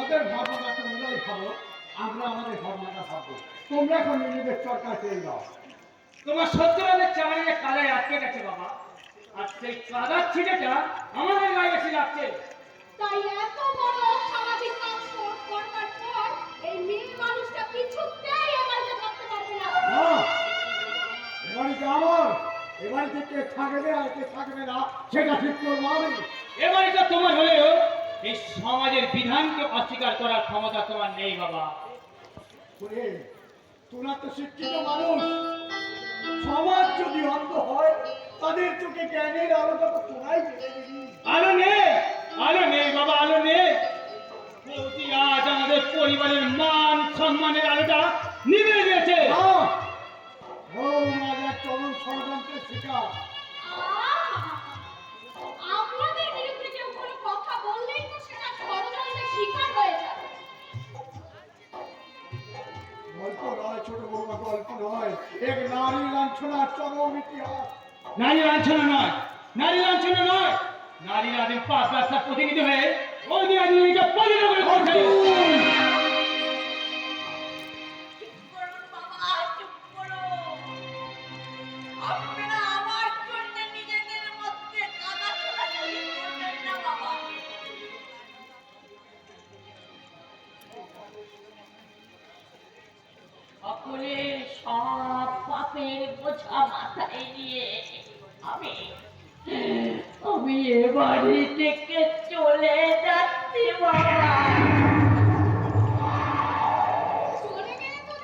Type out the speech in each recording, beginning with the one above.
তোমাদের ভাবনা তোমরাই ভাবো আমরা আমাদের ভাবনাটা ভাববো তোমরা এখন নিজেদের চরকায় পেয়ে যাও তোমার সত্যবাদের চামারিয়ে কাদায় আটকে গেছে বাবা। আর সেই কাদার ছিটেটা আমাদের গায়ে এসে যাচ্ছে। তাই এত বড় সামাজিক কাজ করবার পর এই মেয়ে মানুষটা কিছুতেই আমাকে পারবে না। এবাড়িতে আমার এবাড়িতে কে থাকবে আর কে থাকবে না সেটা ঠিক করব আমি। এবারে তোমার হলেও এই সমাজের বিধানকে অস্বীকার করার ক্ষমতা তোমার নেই বাবা। তোরা তো শিক্ষিত মানুষ। সমাজ যদি অন্ধ হয় তাদের চোখে জ্ঞানের আলোটা তো তোরাই আলো নেই আলো নেই বাবা আলো নেই। আজ আমাদের পরিবারের মান সম্মানের আলোটা নিভে গেছে। চরম ষড়যন্ত্রের শিকার। ছোট বৌমা গল্প নয়। এক নারী লাঞ্ছনার চরম ইতিহাস। নারী লাঞ্ছনা নয়। নারী লাঞ্ছনা নয়। নারীরা আদিম পাপ ব্যবসার প্রতিনিধি হয়ে ওই নারীকে পরিণত করে করছে সকলের সব পাপের বোঝা মাথায় নিয়ে আমি আমি এ বাড়ি থেকে চলে যাচ্ছি বাবা চলে গেলে তো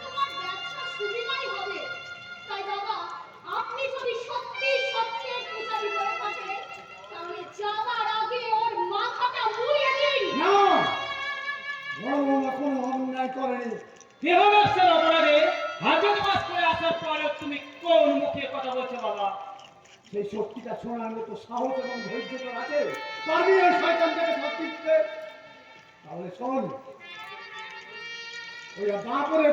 সেই শক্তিটা শোনার মতো সাহস এবং ধৈর্য তো আছে। পারবি ওই শয়তান থেকে শাস্তি দিতে তাহলে শোন, ওই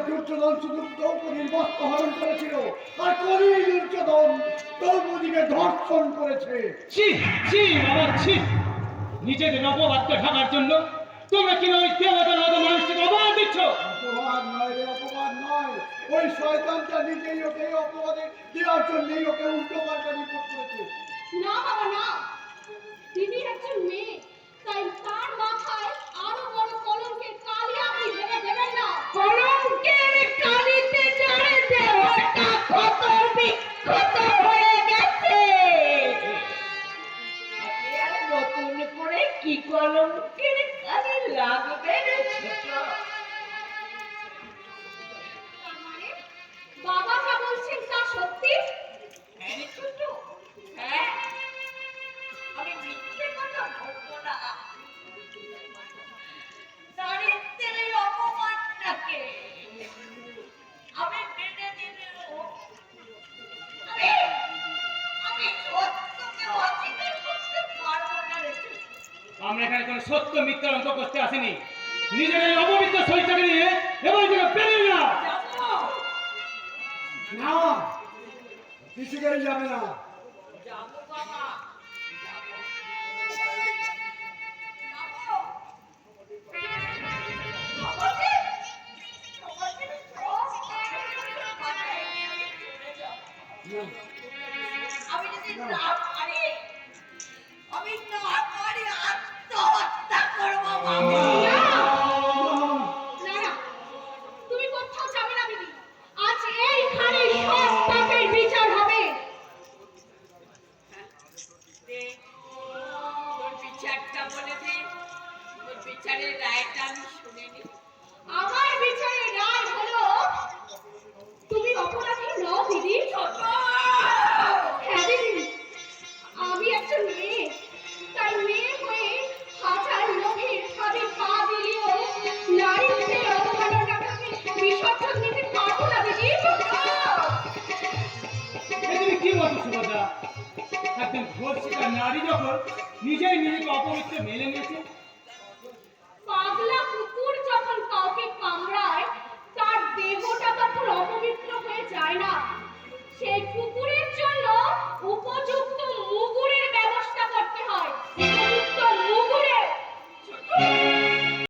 দুর্যোধন শুধু দ্রৌপদীর বস্ত্র হরণ করেছিল, আর করি দুর্যোধন দ্রৌপদীকে ধর্ষণ করেছে। ছি ছি, বাবা, ছি। নিজেদের অপবাদকে ঢাকার জন্য তোমরা কি ওই দেবতার মতো মানুষকে অপবাদ দিচ্ছ? অপবাদ নয়, রে অপবাদ নয়। ওই শয়তানটা নিজেই ওকে অপবাদে দেওয়ার জন্যই ওকে উল্টো পাল্টা রিপোর্ট করেছে। না, বাবা, না। তিনি একজন মেয়ে, তাই তার মাথায় আরও বড় কলঙ্কের কালি আপনি ভেবে দেবেন না। কলঙ্কের কালিতে কত বিক্ষত হয়ে গেছে। নতুন করে কি কলঙ্কের কালি লাগবে রে ছোট? বাবা যা বলছেন তা সত্যি? হ্যাঁ। রে ছোট হ্যাঁ। আমি মিথ্যে কথা বলব না। দারিদ্রের এই অপমানটাকে আমি মেনে নিলেও আমি আমি সত্যকে অস্বীকার করতে পারব না রে। আমরা এখানে কোনো সত্য মিথ্যার অঙ্ক করতে আসিনি। নিজের এই অপবিত্র শরীরটাকে নিয়ে এবং থেকে বেরিয়ে না না কিছু করে যাবে না। আমি যদি না পারি, আমি না পারি আত্মহত্যা করব, বাবা না না তুমি কোথাও যাবে না দিদি আজ এইখানে সব পাপের বিচার হবে দে, তোর আমার বিচারে রায় হলো তুমি অপরাধী নও দিদি। যখন নিজেই নিজেকে অপবিত্র মেনে নিয়েছে। পাগলা কুকুর যখন কাউকে কামড়ায়, তার দেহটা তখন অপবিত্র হয়ে যায় না।